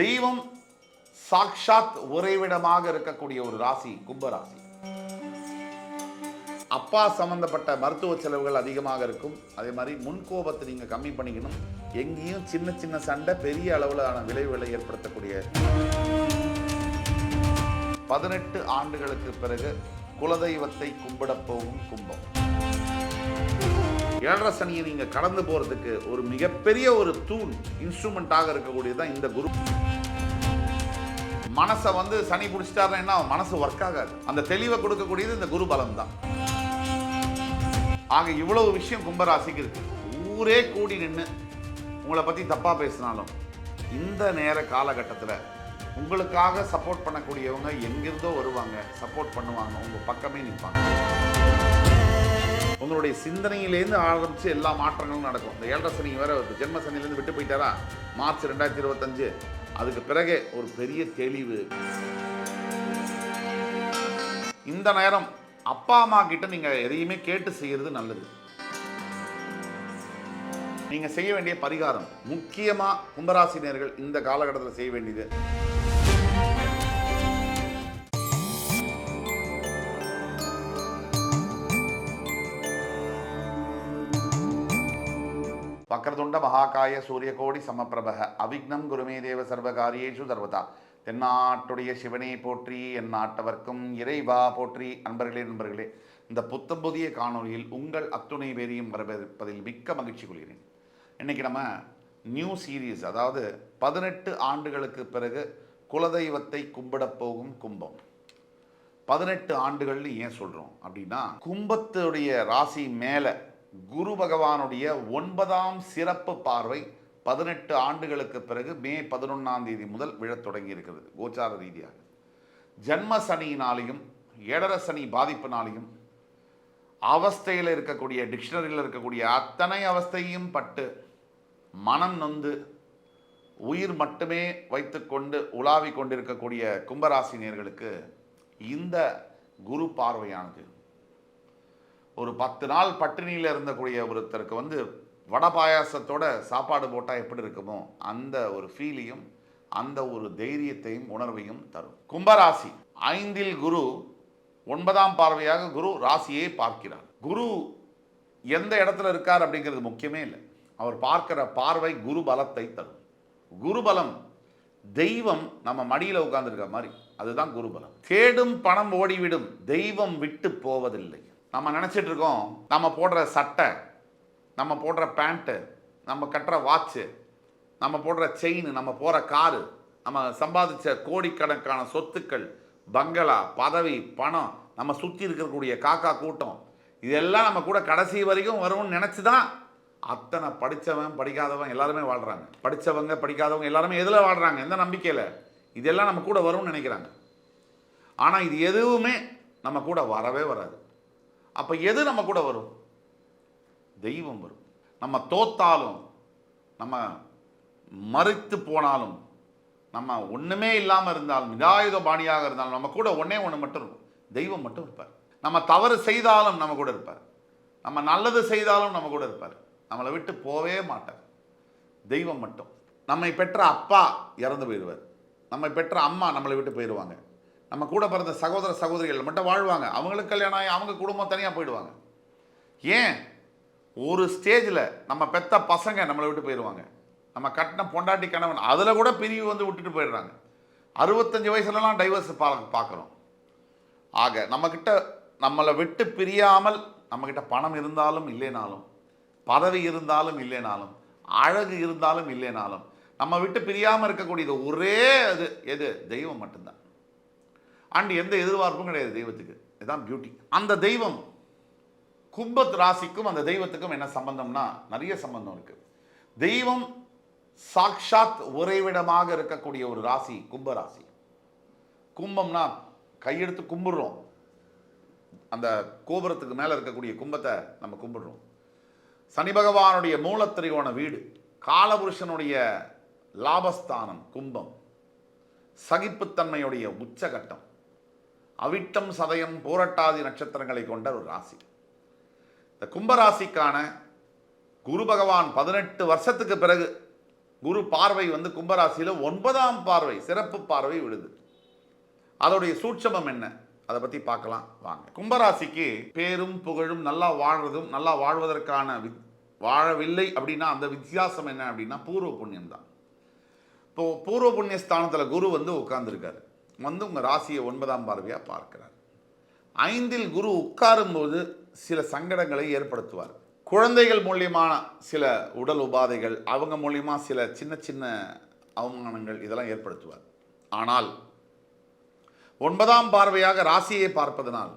தெய்வம் சாக்ஷாத் உறைவிடமாக இருக்கக்கூடிய ஒரு ராசி கும்பராசி அப்பா சம்பந்தப்பட்ட மருத்துவ செலவுகள் அதிகமாக இருக்கும். அதே மாதிரி முன்கோபத்தை நீங்கள் கம்மி பண்ணிக்கணும். எங்கேயும் சின்ன சின்ன சண்டை பெரிய அளவிலான விளைவுகளை ஏற்படுத்தக்கூடிய பதினெட்டு ஆண்டுகளுக்கு பிறகு குலதெய்வத்தை கும்பிடப் போகும் கும்பம். ஏழரை சனியை நீங்கள் கடந்து போறதுக்கு ஒரு மிகப்பெரிய ஒரு தூண் இன்ஸ்ட்ருமெண்ட்டாக இருக்கக்கூடியதுதான் இந்த குரு. மனசை வந்து சனி பிடிச்சிட்டாருன்னா என்ன மனசு ஒர்க் ஆகாது. அந்த தெளிவை கொடுக்கக்கூடியது இந்த குரு பலம் தான். ஆக இவ்வளவு விஷயம் கும்பராசிக்கு இருக்கு. ஊரே கூடி நின்று உங்களை பத்தி தப்பாக பேசினாலும் இந்த நேர காலகட்டத்தில் உங்களுக்காக சப்போர்ட் பண்ணக்கூடியவங்க எங்கிருந்தோ வருவாங்க. சப்போர்ட் பண்ணுவாங்க. உங்க பக்கமே நிற்பாங்க உங்களுடைய சிந்தனையிலேருந்து ஆரம்பிச்சு எல்லா மாற்றங்களும் நடக்கும். இந்த ஏழரை சனி வேற வருது. ஜென்ம சனிலேருந்து விட்டு போயிட்டாரா? மார்ச் ரெண்டாயிரத்தி இருபத்தஞ்சு. அதுக்கு பிறகு ஒரு பெரிய தெளிவு. இந்த நேரம் அப்பா அம்மா கிட்ட நீங்க எதையுமே கேட்டு செய்யறது நல்லது. நீங்கள் செய்ய வேண்டிய பரிகாரம் முக்கியமா கும்பராசினியர்கள் இந்த காலகட்டத்தில் செய்ய வேண்டியது. வக்ரதுண்ட மகாகாய சூரியகோடி சமப்பிரபக. அவிக்னம் குருமே தேவ சர்வகாரியேஷு சர்வதா. தென்னாட்டுடைய சிவனை போற்றி என் நாட்டவர்க்கும் இறைவா போற்றி. அன்பர்களே நண்பர்களே இந்த புத்தம் புதிய காணொளியில் உங்கள் அத்துணை பேரையும் வரவேற்பதில் மிக்க மகிழ்ச்சி கொள்கிறேன். இன்னைக்கு நம்ம நியூ சீரீஸ் அதாவது பதினெட்டு ஆண்டுகளுக்கு பிறகு குலதெய்வத்தை கும்பிடப் போகும் கும்பம். பதினெட்டு ஆண்டுகள்னு ஏன் சொல்கிறோம் அப்படின்னா கும்பத்துடைய ராசி மேலே குரு பகவானுடைய ஒன்பதாம் சிறப்பு பார்வை பதினெட்டு ஆண்டுகளுக்கு பிறகு மே பதினொன்றாம் தேதி முதல் விழத் தொடங்கி இருக்கிறது கோச்சார ரீதியாக. ஜன்ம சனியினாலையும் ஏழர சனி பாதிப்பினாலையும் அவஸ்தையில் இருக்கக்கூடிய டிக்ஷனரியில் இருக்கக்கூடிய அத்தனை அவஸ்தையும் பட்டு மனம் நொந்து உயிர் மட்டுமே வைத்துக்கொண்டு உலாவிக் கொண்டிருக்கக்கூடிய கும்பராசினியர்களுக்கு இந்த குரு பார்வையானது. ஒரு பத்து நாள் பட்டினியில் இருந்தக்கூடிய ஒருத்தருக்கு வந்து வடை பாயாசத்தோட சாப்பாடு போட்டால் எப்படி இருக்குமோ அந்த ஒரு ஃபீலையும் அந்த ஒரு தைரியத்தையும் உணர்வையும் தரும். கும்பராசி. ஐந்தில் குரு ஒன்பதாம் பார்வையாக குரு ராசியை பார்க்கிறார். குரு எந்த இடத்துல இருக்கார் அப்படிங்கிறது முக்கியமே இல்லை. அவர் பார்க்கிற பார்வை குரு பலத்தை தரும். குருபலம் தெய்வம் நம்ம மடியில் உட்கார்ந்துருக்க மாதிரி. அதுதான் குருபலம் தேடும் பணம் ஓடிவிடும். தெய்வம் விட்டு போவதில்லை. நம்ம நினச்சிட்டு இருக்கோம் நம்ம போடுற சட்டை நம்ம போடுற பேண்ட்டு நம்ம கட்டுற வாட்சு நம்ம போடுற செயின் நம்ம போகிற காரு நம்ம சம்பாதிச்ச கோடிக்கணக்கான சொத்துக்கள் பங்களா பதவி பணம் நம்ம சுற்றி இருக்கக்கூடிய காக்கா கூட்டம் இதெல்லாம் நம்ம கூட கடைசி வரைக்கும் வரும்னு நினச்சி தான் அத்தனை படித்தவன் படிக்காதவன் எல்லாருமே வாழ்கிறாங்க படித்தவங்க படிக்காதவங்க எல்லாருமே எதில் வாழ்கிறாங்க எந்த நம்பிக்கையில்? இதெல்லாம் நம்ம கூட வரும்னு நினைக்கிறாங்க. ஆனால் இது எதுவுமே நம்ம கூட வரவே வராது. அப்போ எது நம்ம கூட வரும்? தெய்வம் வரும். நம்ம தோத்தாலும் நம்ம மறுத்து போனாலும் நம்ம ஒன்றுமே இல்லாமல் இருந்தாலும் நிதாயுத பாணியாக இருந்தாலும் நம்ம கூட ஒன்றே ஒன்று மட்டும் இருக்கும். தெய்வம் மட்டும் இருப்பார். நம்ம தவறு செய்தாலும் நம்ம கூட இருப்பார். நம்ம நல்லது செய்தாலும் நம்ம கூட இருப்பார். நம்மளை விட்டு போவே மாட்டார். தெய்வம் மட்டும். நம்மை பெற்ற அப்பா இறந்து போயிடுவார். நம்மை பெற்ற அம்மா நம்மளை விட்டு போயிடுவாங்க. நம்ம கூட பிறந்த சகோதர சகோதரிகள் மட்டும் வாழ்வாங்க. அவங்களுக்கு கல்யாணம் ஆகி அவங்க குடும்பம் தனியாக போயிடுவாங்க. ஏன்? ஒரு ஸ்டேஜில் நம்ம பெத்த பசங்க நம்மளை விட்டு போயிடுவாங்க நம்ம கட்டின பொண்டாட்டி கணவன் அதில் கூட பிரிவு வந்து விட்டுட்டு போயிடுறாங்க. அறுபத்தஞ்சு வயசுலலாம் டைவர்ஸ் பா பார்க்குறோம். ஆக நம்மக்கிட்ட நம்மளை விட்டு பிரியாமல் நம்மக்கிட்ட பணம் இருந்தாலும் இல்லைனாலும் பதவி இருந்தாலும் இல்லைனாலும் அழகு இருந்தாலும் இல்லைனாலும் நம்ம விட்டு பிரியாமல் இருக்கக்கூடியது ஒரே அது எது? தெய்வம் மட்டும்தான். அண்ட் எந்த எதிர்பார்ப்பும் கிடையாது தெய்வத்துக்கு. இதுதான் பியூட்டி அந்த தெய்வம் கும்பத் ராசிக்கும் அந்த தெய்வத்துக்கும் என்ன சம்பந்தம்னா நிறைய சம்பந்தம் இருக்கு. தெய்வம் சாக்ஷாத் உறைவிடமாக இருக்கக்கூடிய ஒரு ராசி கும்ப ராசி. கும்பம்னா கையெடுத்து கும்பிடுறோம். அந்த கோபுரத்துக்கு மேலே இருக்கக்கூடிய கும்பத்தை நம்ம கும்பிடுறோம். சனி பகவானுடைய மூலத்திரிகோண வீடு காலபுருஷனுடைய லாபஸ்தானம் கும்பம். சகிப்புத்தன்மையுடைய உச்சகட்டம். அவிட்டம் சதயம் போரட்டாதி நட்சத்திரங்களை கொண்ட ஒரு ராசி. இந்த கும்பராசிக்கான குரு பகவான் பதினெட்டு வருஷத்துக்கு பிறகு குரு பார்வை வந்து கும்பராசியில் ஒன்பதாம் பார்வை சிறப்பு பார்வை விழுது. அதோடைய சூட்சமம் என்ன? அதை பற்றி பார்க்கலாம். வாங்க. கும்பராசிக்கு பேரும் புகழும் நல்லா வாழ்றதும் நல்லா வாழ்வதற்கான வி வாழவில்லை அப்படின்னா அந்த வித்தியாசம் என்ன அப்படின்னா பூர்வ புண்ணியம் தான் இப்போது பூர்வ புண்ணிய ஸ்தானத்தில் குரு வந்து உட்கார்ந்துருக்காரு. வந்து உங்கள் ராசியை ஒன்பதாம் பார்வையாக பார்க்கிறார். ஐந்தில் குரு உட்காரும்போது சில சங்கடங்களை ஏற்படுத்துவார். குழந்தைகள் மூலியமான சில உடல் உபாதைகள் அவங்க மூலியமாக சில சின்ன சின்ன அவமானங்கள் இதெல்லாம் ஏற்படுத்துவார். ஆனால் ஒன்பதாம் பார்வையாக ராசியை பார்ப்பதனால்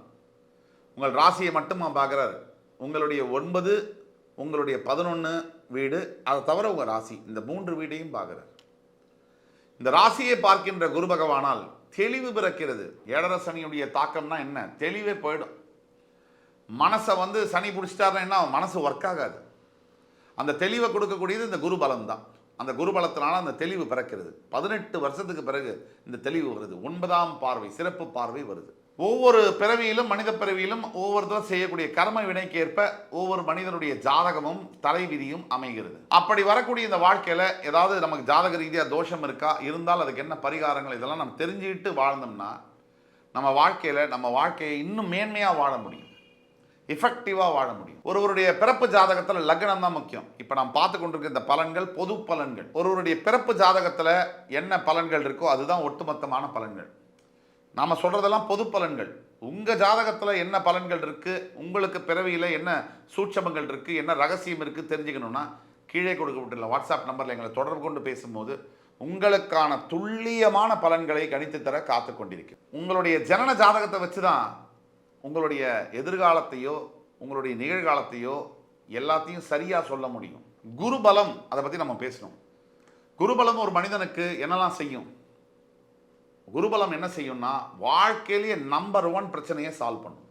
உங்கள் ராசியை மட்டுமா பார்க்குறாரு? உங்களுடைய ஒன்பது உங்களுடைய பதினொன்று வீடு அதை தவிர உங்கள் ராசி இந்த மூன்று வீடையும் பார்க்குறார். இந்த ராசியை பார்க்கின்ற குரு பகவானால் தெளிவு பிறக்கிறது. ஏழரை சனியுடைய தாக்கம்னா என்ன? தெளிவே போயிடும். மனசை வந்து சனி பிடிச்சிட்டாருன்னா என்ன மனசு ஒர்க் ஆகாது. அந்த தெளிவை கொடுக்கக்கூடியது இந்த குரு பலம் தான் அந்த குரு பலத்தினால அந்த தெளிவு பிறக்கிறது. பதினெட்டு வருஷத்துக்கு பிறகு இந்த தெளிவு வருது. ஒன்பதாம் பார்வை சிறப்பு பார்வை வருது. ஒவ்வொரு பிறவியிலும் மனித பிறவியிலும் ஒவ்வொருத்தரும் செய்யக்கூடிய கர்ம வினைக்கு ஏற்ப ஒவ்வொரு மனிதனுடைய ஜாதகமும் தலைவிதியும் அமைகிறது. அப்படி வரக்கூடிய இந்த வாழ்க்கையில் ஏதாவது நமக்கு ஜாதக ரீதியாக தோஷம் இருக்கா? இருந்தால் அதுக்கு என்ன பரிகாரங்கள்? இதெல்லாம் நம்ம தெரிஞ்சுக்கிட்டு வாழ்ந்தோம்னா நம்ம வாழ்க்கையில் நம்ம வாழ்க்கையை இன்னும் மேன்மையாக வாழ முடியும். எஃபெக்டிவாக வாழ முடியும். ஒருவருடைய பிறப்பு ஜாதகத்தில் லக்னம் தான் முக்கியம். இப்போ நாம் பார்த்து கொண்டிருக்க இந்த பலன்கள் பொது பலன்கள். ஒருவருடைய பிறப்பு ஜாதகத்தில் என்ன பலன்கள் இருக்கோ அதுதான் ஒட்டுமொத்தமான பலன்கள். நாம் சொல்கிறதெல்லாம் பொது பலன்கள். உங்கள் ஜாதகத்தில் என்ன பலன்கள் இருக்குது உங்களுக்கு பிறவியில் என்ன சூட்சமங்கள் இருக்குது என்ன ரகசியம் இருக்குது தெரிஞ்சுக்கணும்னா கீழே கொடுக்கப்பட்டுள்ள வாட்ஸ்அப் நம்பரில் எங்களை தொடர்பு கொண்டு பேசும்போது உங்களுக்கான துல்லியமான பலன்களை கணித்து தர காத்து கொண்டிருக்கு உங்களுடைய ஜனன ஜாதகத்தை வச்சு தான் உங்களுடைய எதிர்காலத்தையோ உங்களுடைய நிகழ்காலத்தையோ எல்லாத்தையும் சரியாக சொல்ல முடியும். குருபலம் அதை பற்றி நம்ம பேசணும். குருபலம் ஒரு மனிதனுக்கு என்னெல்லாம் செய்யும்? குருபலம் என்ன செய்யும்னா வாழ்க்கையிலேயே நம்பர் ஒன் பிரச்சனையை சால்வ் பண்ணும்.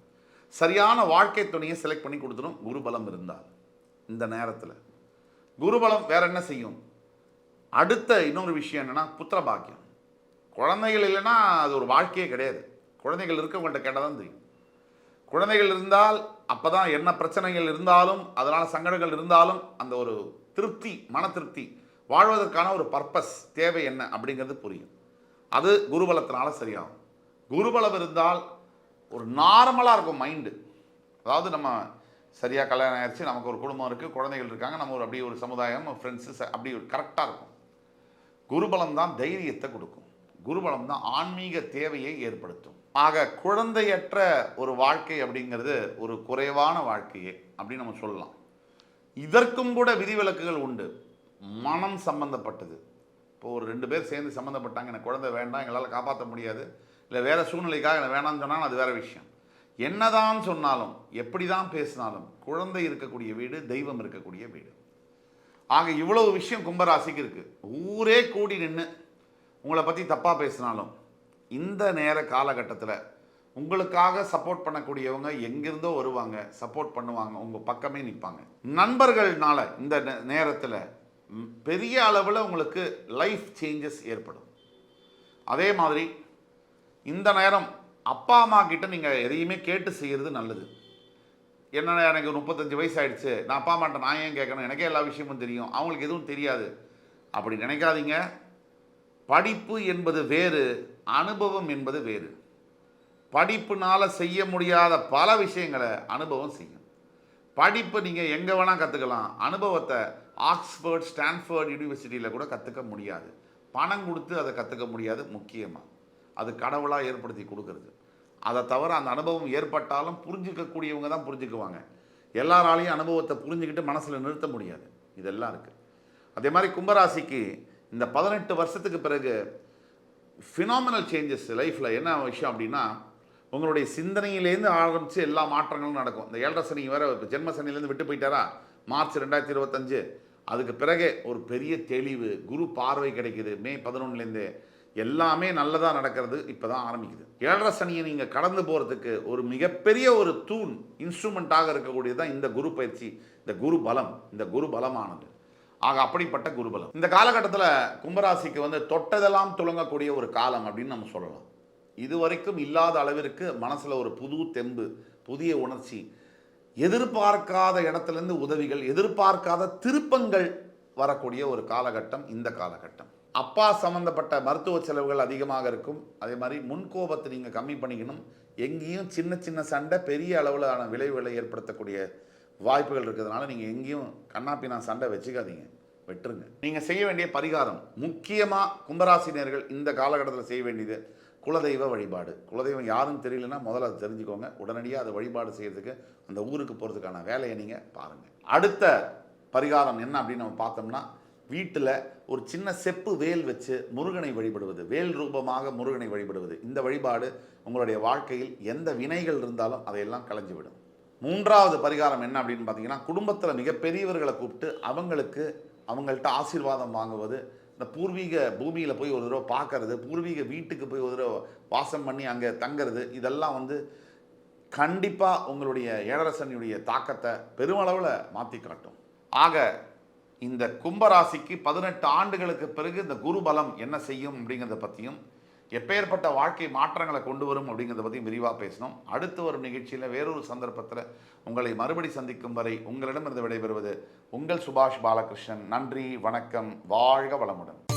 சரியான வாழ்க்கை துணையை செலக்ட் பண்ணி கொடுத்துரும் குருபலம் இருந்தால் இந்த நேரத்தில். குருபலம் வேற என்ன செய்யும்? அடுத்த இன்னொரு விஷயம் என்னென்னா புத்திர பாக்கியம் குழந்தைகள் இல்லைன்னா அது ஒரு வாழ்க்கையே கிடையாது. குழந்தைகள் இருக்கவங்கள்ட்ட கேட்டால் தான் தெரியும். குழந்தைகள் இருந்தால் அப்போ தான் என்ன பிரச்சனைகள் இருந்தாலும் அதனால் சங்கடங்கள் இருந்தாலும் அந்த ஒரு திருப்தி மன திருப்தி வாழ்வதற்கான ஒரு பர்பஸ் தேவை என்ன அப்படிங்கிறது புரியும். அது குருபலத்தினால சரியாகும். குருபலம் இருந்தால் ஒரு நார்மலாக இருக்கும் மைண்டு அதாவது நம்ம சரியாக கல்யாணம் ஆயிடுச்சு நமக்கு ஒரு குடும்பம் இருக்குது குழந்தைகள் இருக்காங்க நம்ம ஒரு அப்படி ஒரு சமுதாயம் ஃப்ரெண்ட்ஸு அப்படி ஒரு கரெக்டாக இருக்கும். குருபலம் தான் தைரியத்தை கொடுக்கும். குருபலம் தான் ஆன்மீக தேவையை ஏற்படுத்தும். ஆக குழந்தையற்ற ஒரு வாழ்க்கை அப்படிங்கிறது ஒரு குறைவான வாழ்க்கையே அப்படின்னு நம்ம சொல்லலாம். இதற்கும் கூட விதிவிலக்குகள் உண்டு. மனம் சம்பந்தப்பட்டது. இப்போ ஒரு ரெண்டு பேர் சேர்ந்து சம்மந்தப்பட்டாங்க எனக்கு குழந்தை வேண்டாம் எங்களால் காப்பாற்ற முடியாது இல்லை வேறு சூழ்நிலைக்காக எனக்கு வேணாம்னு சொன்னால் அது வேறு விஷயம். என்னதான் சொன்னாலும் எப்படி தான் பேசினாலும் குழந்தை இருக்கக்கூடிய வீடு தெய்வம் இருக்கக்கூடிய வீடு. ஆக இவ்வளவு விஷயம் கும்பராசிக்கு இருக்குது ஊரே கூடி நின்று உங்களை பற்றி தப்பாக பேசினாலும் இந்த நேர காலகட்டத்தில் உங்களுக்காக சப்போர்ட் பண்ணக்கூடியவங்க எங்கிருந்தோ வருவாங்க சப்போர்ட் பண்ணுவாங்க உங்கள் பக்கமே நிற்பாங்க நண்பர்கள்னால இந்த நேரத்தில் பெரிய அளவில் உங்களுக்கு லைஃப் சேஞ்சஸ் ஏற்படும். அதே மாதிரி இந்த நேரம் அப்பா அம்மா கிட்ட நீங்கள் எதையுமே கேட்டு செய்கிறது நல்லது. என்ன எனக்கு முப்பத்தஞ்சு வயசு ஆயிடுச்சு நான் அப்பா அம்மாட்ட நான் ஏன் கேட்கணும்? எனக்கே எல்லா விஷயமும் தெரியும். அவங்களுக்கு எதுவும் தெரியாது. அப்படி நினைக்காதீங்க. படிப்பு என்பது வேறு அனுபவம் என்பது வேறு. படிப்புனால் செய்ய முடியாத பல விஷயங்களை அனுபவம் செய்யும். படிப்பு நீங்கள் எங்கே வேணால் கற்றுக்கலாம் அனுபவத்தை ஆக்ஸ்ஃபோர்ட் ஸ்டான்ஃபோர்ட் யூனிவர்சிட்டியில் கூட கற்றுக்க முடியாது. பணம் கொடுத்து அதை கற்றுக்க முடியாது முக்கியமாக அது கடவுளாக ஏற்படுத்தி கொடுக்கறது. அதை தவிர அந்த அனுபவம் ஏற்பட்டாலும் புரிஞ்சிக்கக்கூடியவங்க தான் புரிஞ்சுக்குவாங்க. எல்லாராலையும் அனுபவத்தை புரிஞ்சுக்கிட்டு மனசில் நிறுத்த முடியாது. இதெல்லாம் இருக்குது அதே மாதிரி கும்பராசிக்கு இந்த பதினெட்டு வருஷத்துக்கு பிறகு ஃபினாமினல் சேஞ்சஸ் லைஃப்பில் என்ன விஷயம் அப்படின்னா உங்களுடைய சிந்தனையிலேருந்து ஆரம்பித்து எல்லா மாற்றங்களும் நடக்கும். இந்த ஏழரை சனி வேற இப்போ ஜென்ம சனிலேருந்து விட்டு போயிட்டாரா? மார்ச் ரெண்டாயிரத்தி இருபத்தஞ்சு. அதுக்கு பிறகு ஒரு பெரிய தெளிவு குரு பார்வை கிடைக்குது. மே பதினொன்றுலேருந்து எல்லாமே நல்லதாக நடக்கிறது இப்போ தான் ஆரம்பிக்குது. ஏழரை சனியை நீங்கள் கடந்து போகிறதுக்கு ஒரு மிகப்பெரிய ஒரு தூண் இன்ஸ்ட்ருமெண்ட்டாக இருக்கக்கூடியது தான் இந்த குரு பயிற்சி இந்த குரு பலம் இந்த குரு பலமானது. ஆக அப்படிப்பட்ட குருபலம் இந்த காலகட்டத்தில் கும்பராசிக்கு வந்து தொட்டதெல்லாம் துளங்கக்கூடிய ஒரு காலம் அப்படின்னு நம்ம சொல்லலாம். இதுவரைக்கும் இல்லாத அளவிற்கு மனசில் ஒரு புது தெம்பு புதிய உணர்ச்சி எதிர்பார்க்காத இடத்துலேருந்து உதவிகள் எதிர்பார்க்காத திருப்பங்கள் வரக்கூடிய ஒரு காலகட்டம் இந்த காலகட்டம். அப்பா சம்மந்தப்பட்ட மருத்துவ செலவுகள் அதிகமாக இருக்கும். அதே மாதிரி முன்கோபத்தை நீங்கள் கம்மி பண்ணிக்கணும். எங்கேயும் சின்ன சின்ன சண்டை பெரிய அளவிலான விளைவுகளை ஏற்படுத்தக்கூடிய வாய்ப்புகள் இருக்கிறதுனால நீங்கள் எங்கேயும் கண்ணாப்பினா சண்டை வச்சுக்காதீங்க. வெட்டுருங்க. நீங்கள் செய்ய வேண்டிய பரிகாரம் முக்கியமாக கும்பராசினியர்கள் இந்த காலகட்டத்தில் செய்ய வேண்டியது குலதெய்வ வழிபாடு. குலதெய்வம் யாருன்னு தெரியலன்னா முதல்ல அதை தெரிஞ்சுக்கோங்க. உடனடியாக அதை வழிபாடு செய்கிறதுக்கு அந்த ஊருக்கு போகிறதுக்கான வேலையை நீங்கள் பாருங்கள் அடுத்த பரிகாரம் என்ன அப்படின்னு நம்ம பார்த்தோம்னா வீட்டில் ஒரு சின்ன செப்பு வேல் வச்சு முருகனை வழிபடுவது. வேல் ரூபமாக முருகனை வழிபடுவது. இந்த வழிபாடு உங்களுடைய வாழ்க்கையில் எந்த வினைகள் இருந்தாலும் அதையெல்லாம் களைஞ்சுவிடும் மூன்றாவது பரிகாரம் என்ன அப்படின்னு பார்த்தீங்கன்னா குடும்பத்தில் மிகப்பெரியவர்களை கூப்பிட்டு அவங்களுக்கு அவங்கள்ட்ட ஆசீர்வாதம் வாங்குவது இந்த பூர்வீக பூமியில் போய் ஒரு தடவை பார்க்கறது பூர்வீக வீட்டுக்கு போய் ஒரு தடவை வாசம் பண்ணி அங்கே தங்குறது இதெல்லாம் வந்து கண்டிப்பாக உங்களுடைய ஏழரசனுடைய தாக்கத்தை பெருமளவில் மாற்றி காட்டும். ஆக இந்த கும்பராசிக்கு பதினெட்டு ஆண்டுகளுக்கு பிறகு இந்த குரு பலம் என்ன செய்யும் அப்படிங்கிறத பற்றியும் எப்பேற்பட்ட வாழ்க்கை மாற்றங்களை கொண்டு வரும் அப்படிங்கிறத பற்றி விரிவாக பேசணும். அடுத்து வரும் நிகழ்ச்சியில் வேறொரு சந்தர்ப்பத்தில் உங்களை மறுபடி சந்திக்கும் வரை உங்களிடமிருந்து விடைபெறுவது உங்கள் சுபாஷ் பாலகிருஷ்ணன். நன்றி வணக்கம் வாழ்க வளமுடன்.